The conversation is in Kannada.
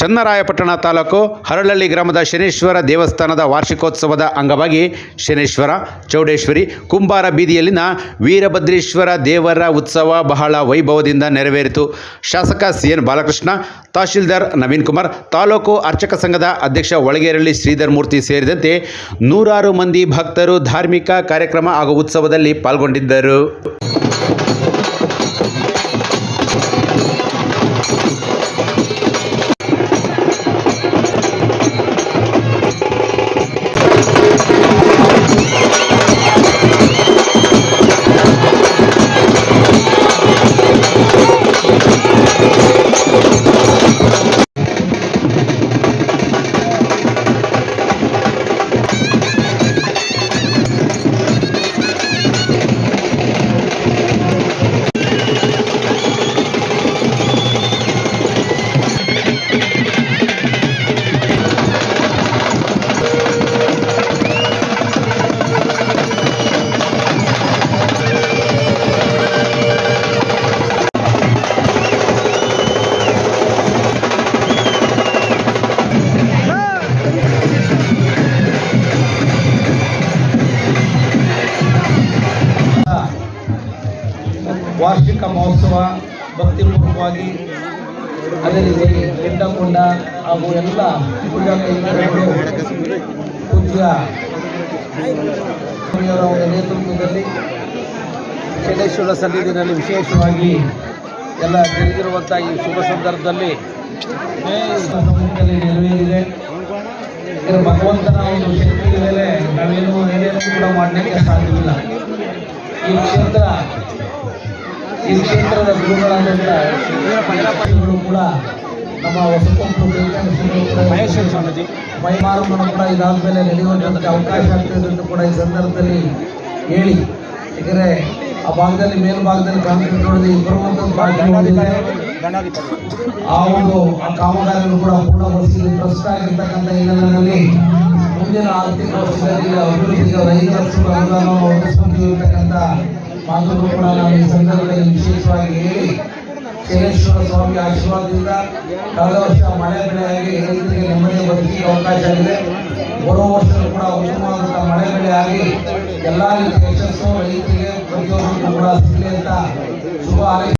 ಚನ್ನರಾಯಪಟ್ಟಣ ತಾಲೂಕು ಹರಳಳ್ಳಿ ಗ್ರಾಮದ ಶನೇಶ್ವರ ದೇವಸ್ಥಾನದ ವಾರ್ಷಿಕೋತ್ಸವದ ಅಂಗವಾಗಿ ಶನೇಶ್ವರ, ಚೌಡೇಶ್ವರಿ, ಕುಂಬಾರ ಬೀದಿಯಲ್ಲಿನ ವೀರಭದ್ರೇಶ್ವರ ದೇವರ ಉತ್ಸವ ಬಹಳ ವೈಭವದಿಂದ ನೆರವೇರಿತು. ಶಾಸಕ ಸಿ ಎನ್ ಬಾಲಕೃಷ್ಣ, ತಹಶೀಲ್ದಾರ್ ನವೀನ್ ಕುಮಾರ್, ತಾಲೂಕು ಅರ್ಚಕ ಸಂಘದ ಅಧ್ಯಕ್ಷ ಒಳಗೇರಳ್ಳಿ ಶ್ರೀಧರ್ ಮೂರ್ತಿ ಸೇರಿದಂತೆ ನೂರಾರು ಮಂದಿ ಭಕ್ತರು ಧಾರ್ಮಿಕ ಕಾರ್ಯಕ್ರಮ ಹಾಗೂ ಉತ್ಸವದಲ್ಲಿ ಪಾಲ್ಗೊಂಡಿದ್ದರು. ವಾರ್ಷಿಕ ಮಹೋತ್ಸವ ಭಕ್ತಿಪೂರ್ವಕವಾಗಿ ಅದೇ ರೀತಿ ಹಾಗೂ ಎಲ್ಲ ಪೂಜಾ ಕೈಗಾರಿಕೆಗಳು ಪೂಜ್ಯ ನೇತೃತ್ವದಲ್ಲಿ ಶನೇಶ್ವರ ಸನ್ನಿಧಿನಲ್ಲಿ ವಿಶೇಷವಾಗಿ ಎಲ್ಲ ತಿಳಿದಿರುವಂಥ ಈ ಶುಭ ಸಂದರ್ಭದಲ್ಲಿ ನೆರವೇರಿದೆ. ಭಗವಂತನ ಒಂದು ಶಕ್ತಿಯ ಮೇಲೆ ನಾವೇನು ಏನೇನು ಕೂಡ ಮಾಡಲಿಕ್ಕೆ ಸಾಧ್ಯವಿಲ್ಲ. ಈ ಕ್ಷೇತ್ರ ಈ ಕ್ಷೇತ್ರದ ಗುರುಗಳಾದಂಥ ಶ್ರೀಗಳು ಕೂಡ ನಮ್ಮ ಮಹೇಶ್ವರ ಸ್ವಾಮೀಜಿ. ಮೈಮಾರಮ್ಮನ ಕೂಡ ಇದಾದ್ಮೇಲೆ ನಡೆಯುವಂಥ ಅವಕಾಶ ಆಗ್ತದೆ ಅಂತ ಕೂಡ ಈ ಸಂದರ್ಭದಲ್ಲಿ ಹೇಳಿ. ಏಕೆಂದರೆ ಆ ಭಾಗದಲ್ಲಿ ಮೇಲ್ಭಾಗದಲ್ಲಿ ಕಾಂಕ್ರೀಟ್ ಬರುವಂಥದ್ದು ಆ ಒಂದು ಆ ಕಾಮಗಾರಿಯನ್ನು ಕೂಡ ಪೂರ್ಣಗೊಳಿಸಿ ಪ್ರಸ್ತುತ ಆಗಿರ್ತಕ್ಕಂಥ ಹಿನ್ನೆಲೆಯಲ್ಲಿ ಮುಂದಿನ ಆರ್ಥಿಕ ವರ್ಷದಲ್ಲಿ ಅಭಿವೃದ್ಧಿಗೆ ರೈತರ ಸುಖ ಅನುದಾನವನ್ನು ಒದಗಿಸುವಂತಿರ್ತಕ್ಕಂಥ ಮಾತುಗಳು ಕೂಡ ನಾನು ಈ ಸಂದರ್ಭದಲ್ಲಿ ವಿಶೇಷವಾಗಿ ಹೇಳಿ, ಶನೇಶ್ವರ ಸ್ವಾಮಿ ಆಶೀರ್ವಾದದಿಂದ ಕಳೆದ ವರ್ಷ ಮಳೆ ಬೆಳೆಯಾಗಿ ರೈತರಿಗೆ ನೆಮ್ಮದಿ ಬದುಕಿಗೆ ಅವಕಾಶ ಆಗಿದೆ. ಬರೋ ವರ್ಷ ಕೂಡ ಉತ್ತಮವಾದಂತಹ ಮಳೆ ಬೆಳೆ ಆಗಿ ಎಲ್ಲ ರೀತಿಯ ಯಶಸ್ಸು ರೈತರಿಗೆ ಕೂಡ ಸಿಗಲಿ ಅಂತ ಶುಭ